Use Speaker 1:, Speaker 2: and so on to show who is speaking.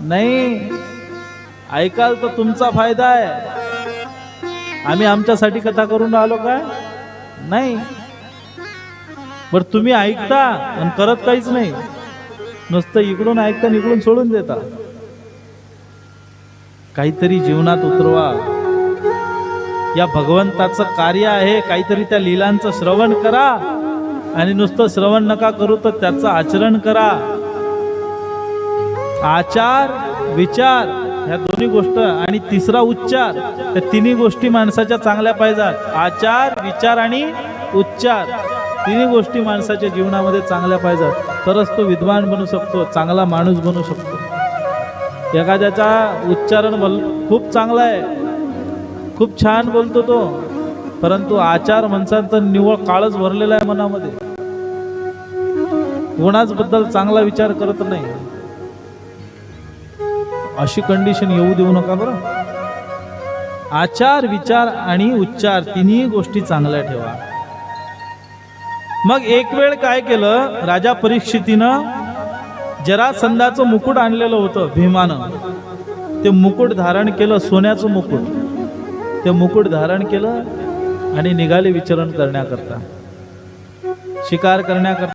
Speaker 1: नाही ऐकाल तर तुमचा फायदा आहे. आम्ही आमच्यासाठी कथा करून राहिलो काय? नाही. बर तुम्ही ऐकता आणि करत काहीच नाही. नुसतं इकडून ऐकता इकडून सोडून देता. काहीतरी जीवनात उतरवा. या भगवंताचं कार्य आहे काहीतरी त्या लीलांचं श्रवण करा आणि नुसतं श्रवण नका करू तर त्याचं आचरण करा. आचार विचार ह्या दोन्ही गोष्ट आणि तिसरा उच्चार त्या तिन्ही गोष्टी माणसाच्या चांगल्या पाहिजेत. आचार विचार आणि उच्चार तिन्ही गोष्टी माणसाच्या जीवनामध्ये चांगल्या पाहिजात. तरच तो विद्वान बनू शकतो चांगला माणूस बनू शकतो. एखाद्याचा उच्चारण भल खूप चांगला आहे. खूप छान बोलतो तो. परंतु आचार म्हणसाल तर निव्वळ काळच भरलेला आहे मनामध्ये. कोणाचबद्दल चांगला विचार करत नाही. अशी कंडिशन येऊ देऊ नका बरं. आचार विचार आणि उच्चार तिन्ही गोष्टी चांगल्या ठेवा. मग एक वेळ काय केलं? राजा परीक्षितीनं जरासंधाचं मुकुट आणलेलं होतं भीमानं. ते मुकुट धारण केलं सोन्याचं मुकुट. ते मुकुट धारण केलं आणि निघाले विचरण करण्याकरता. शिकार करण्याकरता.